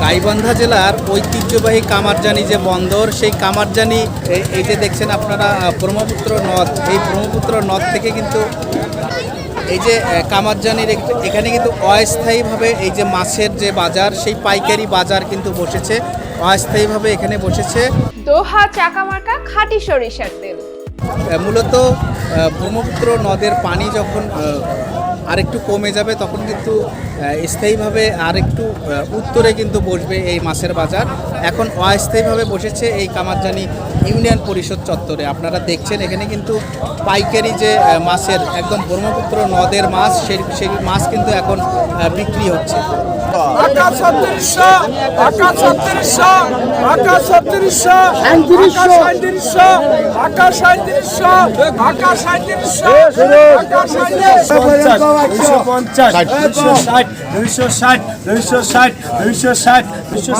গাইবান্ধা জেলার ঐতিহ্যবাহী কামারজানি যে বন্দর সেই কামারজানি এই- যে দেখছেন আপনারা ব্রহ্মপুত্র নদ। এই ব্রহ্মপুত্র নদ থেকে কিন্তু এই যে কামারজানির এখানে কিন্তু অস্থায়ীভাবে এই যে মাছের যে বাজার সেই পাইকারি বাজার কিন্তু বসেছে। অস্থায়ীভাবে এখানে বসেছে। দোহা চাকামার্কা খাঁটি সরিষার তেল। মূলত ব্রহ্মপুত্র নদের পানি যখন আহ, আরেকটু কমে যাবে তখন কিন্তু স্থায়ীভাবে আর একটু উত্তরে কিন্তু বসবে এই মাছের বাজার। এখন অস্থায়ীভাবে বসেছে এই কামারজানি ইউনিয়ন পরিষদ চত্বরে। আপনারা দেখছেন এখানে কিন্তু পাইকারি যে মাছের একদম ব্রহ্মপুত্র নদের মাছ সেই সেই মাছ কিন্তু এখন বিক্রি হচ্ছে। দুইশো পঞ্চাশ দুইশো ষাট দুইশো ষাট দুইশো ষাট দুইশো ষাট দুইশো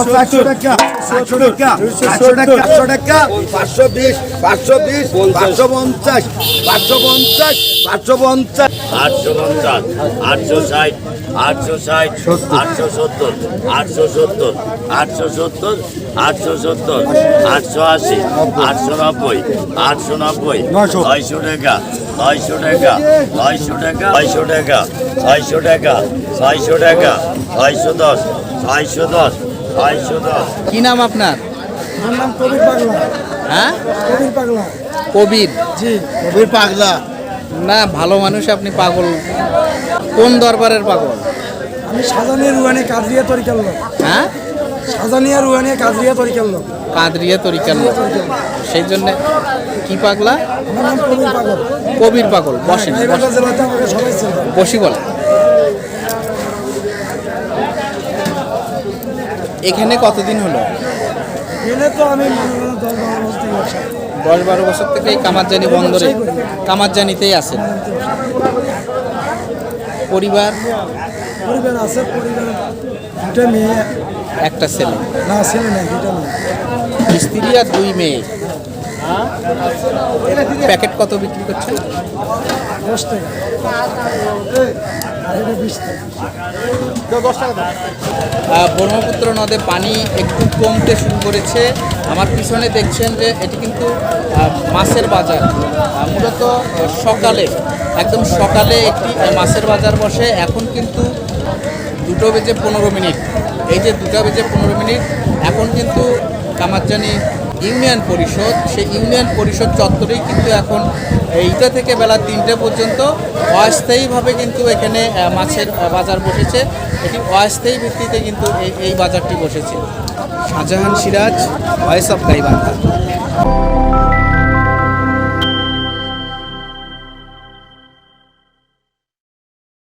টাকা। পাঁচশো টাকা। পাঁচশো টাকা পাঁচশো বিশ পাঁচশো বিশ পাঁচশো পঞ্চাশ পাঁচশো পঞ্চাশ পাঁচশো পঞ্চাশ। আটশো পঞ্চাশ আটশো ষাট আটশো ষাট আটশো সত্তর আটশো সত্তর আটশো সত্তর আটশো সত্তর আটশো আশি আটশো নব্বই আটশো নব্বই ছয়শো টাকা ছয়শো টাকা ছয়শো টাকা ছয়শো টাকা ছয়শো টাকা ছয়শো টাকা ছয়শো দশ ছয়শো দশ ছয়শো দশ। কি নাম আপনার? আমার নাম কবির পাগলা। হ্যাঁ? কবির পাগলা। কবির জি। কবির পাগলা? না ভালো মানুষ আপনি পাগল। কোন দরবারের পাগল? আমি সাজানিয়া রুহানি কাদরিয়া তরিকার লোক। হ্যাঁ? সাজানিয়া রুহানি কাদরিয়া তরিকার লোক। কাদরিয়া তরিকার লোক। সেই জন্য কি পাগলা? কবির পাগল। বসেন। বসি বলে এখানে কতদিন হলো? এলে তো আমি দশ বারো বছর থেকে ব্যবসা দশ বারো বছর থেকে এই কামারজানি বন্দরে কামারজানিতেই আছেন। পরিবার? পরিবার আছে পরিবার দুটা মেয়ে। একটা ছেলে। না ছেলে নাই দুটা মেয়ে। স্ত্রী আর দুই মেয়ে। প্যাকেট কত বিক্রি করছেন? দশ টাকা। ব্রহ্মপুত্র নদে পানি একটু কমতে শুরু করেছে। আমার পিছনে দেখছেন যে এটি কিন্তু মাছের বাজার। মূলত সকালে একদম সকালে একটি মাছের বাজার বসে। এখন কিন্তু দুটো বেজে পনেরো মিনিট। এই যে দুটো বেজে পনেরো মিনিট এখন কিন্তু কামারজানি ইউনিয়ন পরিষদ। সেই ইউনিয়ন পরিষদ চত্বরেই কিন্তু এখন এইটা থেকে বেলা তিনটে পর্যন্ত অস্থায়ীভাবে কিন্তু এখানে মাছের বাজার বসেছে। এটি অস্থায়ী ভিত্তিতে কিন্তু এই এই বাজারটি বসেছে। Shahjahan Siraj, voice of Gaibandha.